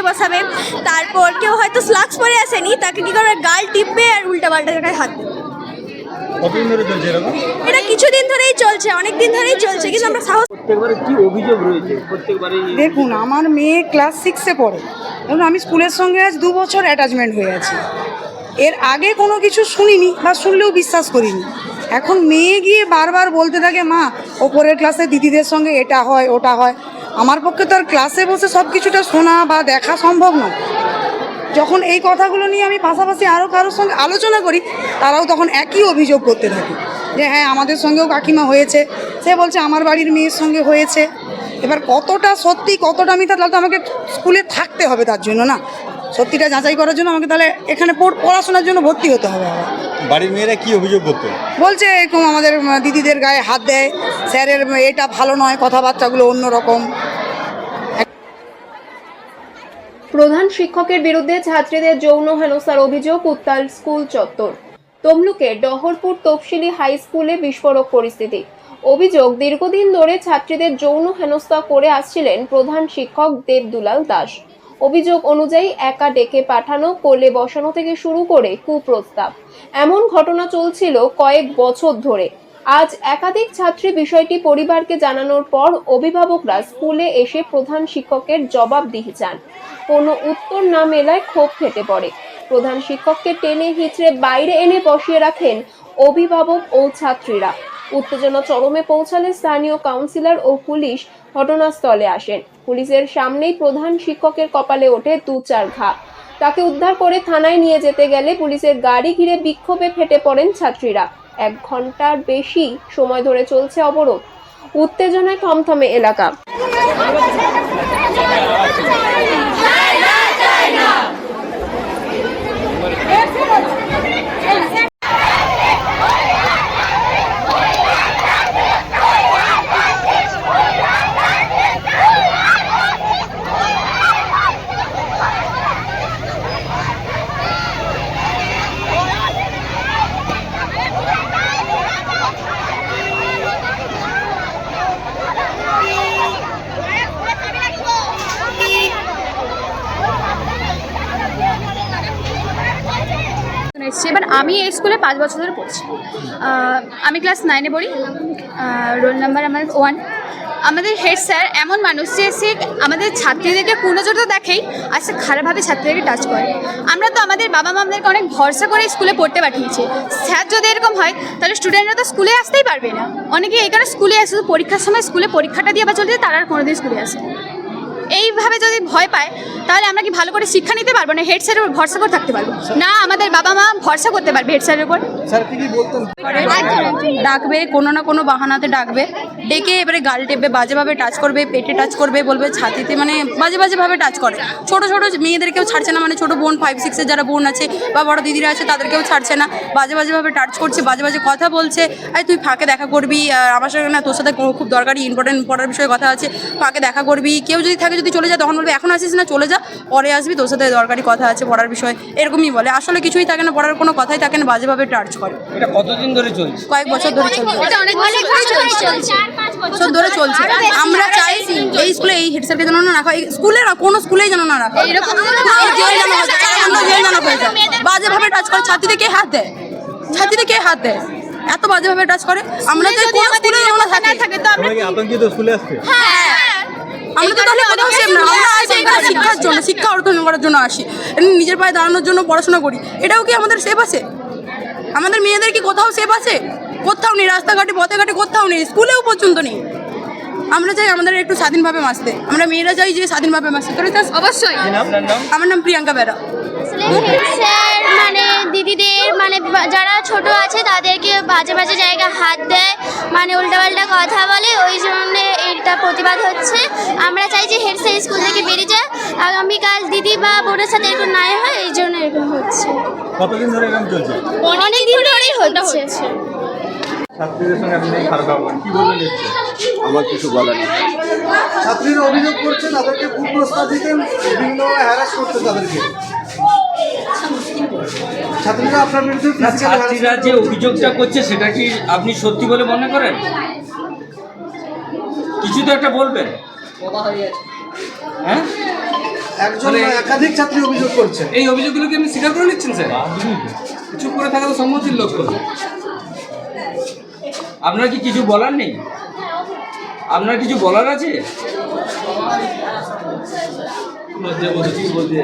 কোলে বসাবে তারপর কেউ হয়তো স্লাক্স পরে আসেনি তাকে কি করে গাল টিপবে আর উল্টা পাল্টা জায়গায় হাত দেবে। কতদিন ধরে চলছে এরকম? এটা কিছুদিন ধরেই চলছে অনেক দিন ধরেই চলছে কিন্তু আমরা সাহস প্রত্যেকবারে কি অভিযোগ রয়েছে? প্রত্যেকবারে দেখুন আমার মেয়ে ক্লাস সিক্সে পড়ে। এবং আমি স্কুলের সঙ্গে আজ দু বছর অ্যাটাচমেন্ট হয়ে আছি। এর আগে কোনো কিছু শুনিনি বা শুনলেও বিশ্বাস করিনি। এখন মেয়ে গিয়ে বারবার বলতে থাকে মা ওপরের ক্লাসে দিদিদের সঙ্গে এটা হয় ওটা হয়। আমার পক্ষে তো আর ক্লাসে বসে সব কিছুটা শোনা বা দেখা সম্ভব নয়। যখন এই কথাগুলো নিয়ে আমি পাশাপাশি আরও কারোর সঙ্গে আলোচনা করি তারাও তখন একই অভিযোগ করতে থাকে যে হ্যাঁ আমাদের সঙ্গেও কাকিমা হয়েছে। সে বলছে আমার বাড়ির মেয়ের সঙ্গে হয়েছে। এবার কতটা সত্যি কতটা মিথ্যা তাহলে তো আমাকে স্কুলে থাকতে হবে তার জন্য না। সত্যিটা যাচাই করার জন্য আমাকে তাহলে এখানে পড়- পড়াশোনার জন্য ভর্তি হতে হবে আবার। বাড়ির মেয়েরা কি অভিযোগ করতো? বলছে এরকম আমাদের দিদিদের গায়ে হাত দেয়। স্যারের এটা ভালো নয় কথাবার্তাগুলো অন্যরকম। প্রধান শিক্ষকের বিরুদ্ধে ছাত্রীদের যৌন হেনস্থার অভিযোগ, উত্তাল স্কুল চত্বর। তমলুকে ডহরপুর তফসিলি হাই স্কুলে বিস্ফোরক পরিস্থিতি। অভিযোগ, দীর্ঘদিন ধরে ছাত্রীদের যৌন হেনস্থা করে আসছিলেন প্রধান শিক্ষক দেবদুলাল দাস। অভিযোগ অনুযায়ী একা ডেকে পাঠানো, কোলে বসানো থেকে শুরু করে কুপ্রস্তাব। এমন ঘটনা চলছিল কয়েক বছর ধরে। আজ একাধিক ছাত্রী বিষয়টি পরিবারকে জানানোর পর অভিভাবকরা স্কুলে এসে প্রধান শিক্ষকের জবাব জবাবদিহি চান। কোনো উত্তর না মেলায় ক্ষোভ ফেটে পড়ে। প্রধান শিক্ষককে টেনে হিচড়ে বাইরে এনে বসিয়ে রাখেন অভিভাবক ও ছাত্রীরা। উত্তেজনা চরমে পৌঁছালে স্থানীয় কাউন্সিলর ও পুলিশ ঘটনাস্থলে আসেন। পুলিশের সামনেই প্রধান শিক্ষকের কপালে ওঠে দু চার ঘা। তাকে উদ্ধার করে থানায় নিয়ে যেতে গেলে পুলিশের গাড়ি ঘিরে বিক্ষোভে ফেটে পড়েন ছাত্রীরা। এক ঘণ্টার বেশি সময় ধরে চলছে অবরোধ। উত্তেজনায় থমথমে এলাকা। আমি এই স্কুলে পাঁচ বছর ধরে পড়ছি। আমি ক্লাস নাইনে পড়ি। রোল নাম্বার আমার ওয়ান আমাদের হেড স্যার এমন মানুষ যে সে আমাদের ছাত্রীদেরকে পূর্ণজোর তো দেখেই আর সে খারাপভাবে ছাত্রীদেরকে টাচ করে। আমরা তো আমাদের বাবা মামদেরকে অনেক ভরসা করে স্কুলে পড়তে পাঠিয়েছি। স্যার যদি এরকম হয়, তাহলে স্টুডেন্টরা তো স্কুলে আসতেই পারবে না। অনেকে এই কারণে স্কুলে আসে পরীক্ষার সময় স্কুলে পরীক্ষাটা দিয়ে আবার চলে যায়, তারা আর কোনোদিন স্কুলে আসে। এইভাবে যদি ভয় পায় তাহলে আমরা কি ভালো করে শিক্ষা নিতে পারব না? হেড স্যারের উপর ভরসা করে থাকতে পারব। না আমাদের বাবা মা ভরসা করতে পারবে হেড স্যারের উপর। ডাকবে কোনো না কোনো বাহানাতে ডাকবে। ডেকে এবারে গাল টেপবে বাজেভাবে টাচ করবে পেটে টাচ করবে বলবে ছাতিতে মানে বাজে বাজেভাবে টাচ করে। ছোট ছোট মেয়েদেরকেও ছাড়ছে না মানে ছোট বোন ফাইভ সিক্সের যারা বোন আছে বা বড় দিদিরা আছে তাদেরকেও ছাড়ছে না। বাজে বাজেভাবে টাচ করছে বাজে বাজে কথা বলছে। আরে তুই ফাঁকে দেখা করবি আর আমার সঙ্গে না তোর সাথে খুব দরকারি ইম্পর্টেন্ট পড়ার বিষয়ে কথা আছে। ফাঁকে দেখা করবি। কেউ যদি থাকে যদি চলে যায় তখন বলবে এখন আসিস না চলে যা পরে আসবি তোর সাথে দরকারি কথা আছে পড়ার বিষয়ে। এরকমই বলে। আসলে কিছুই থাকে না পড়ার কোনো কথাই থাকে না বাজেভাবে টাচ করে। এটা কতদিন ধরে চলছে? কয়েক বছর ধরে চলছে। এটা বছর ধরে চলছে। আমরা চাই এই স্কুলে এই হেড স্যারকে যেন না রাখা এই স্কুলে না কোনো স্কুলেই যেন না রাখা। জেল যেন হয়ে জেল যেন হয়ে যায়। বাজেভাবে টাচ করে। ছাত্রীদের কে হাত দেয়? ছাত্রীদের কে হাত দেয়? এত বাজেভাবে টাচ করে। আমরা চাই কোনো স্কুলে যেন না থাকে। তো আমরা কি আতঙ্কিত স্কুলে আসতে আমরা তো তাহলে কোথাও সেফ না আমরা আসি এখানে শিক্ষার জন্য শিক্ষা অর্জন করার জন্য আসি। নিজের পায়ে দাঁড়ানোর জন্য পড়াশোনা করি। এটাও কি আমাদের সেফ আছে? আমাদের মেয়েদের কি কোথাও সেফ আছে? কোথাও নেই রাস্তাঘাটে পথে ঘাটে কোথাও নেই স্কুলেও পর্যন্ত নেই। আমরা চাই আমাদের একটু স্বাধীনভাবে বাঁচতে আমরা মেয়েরা চাই যে স্বাধীনভাবে বাঁচতে তোরা চাস অবশ্যই। আমার নাম প্রিয়াঙ্কা বেরা। স্যার মানে দিদিদের মানে যারা ছোট আছে তাদেরকে বাজে বাজে জায়গায় হাত দেয়। মানে উল্টাপাল্টা কথা বলে ওই জন্য এটা প্রতিবাদ আমরা চাই যে হেড স্যার স্কুল থেকে বেরিয়ে যায়। আগামীকাল দিদি বা বোনের সাথে এরকম নাই হয় এই জন্য এরকম হচ্ছে। কতদিন ধরে এরকম চলছে? অনেক দিন ধরেই হচ্ছে। ছাত্রীদের সঙ্গে আপনি খারাপ ব্যবহার কি বলবেন? আমার কিছু বলার নেই। ছাত্রীরা অভিযোগ করছে তাদেরকে কুপ্রস্তাব দিতেন বিভিন্ন হ্যারাস করতে তাদেরকে। আপনার বিরুদ্ধে ছাত্রীরা যে অভিযোগটা করছে সেটা কি আপনি সত্যি বলে মনে করেন? কিছু তো একটা বলবেন। হ্যাঁ একজন একাধিক ছাত্রী অভিযোগ করছে। এই অভিযোগগুলো কি আপনি স্বীকার করে নিচ্ছেন স্যার? চুপ করে থাকা তো সম্মতির লক্ষণ আপনার কি কিছু বলার নেই? আপনার কিছু বলার আছে? যে বলতে বলতে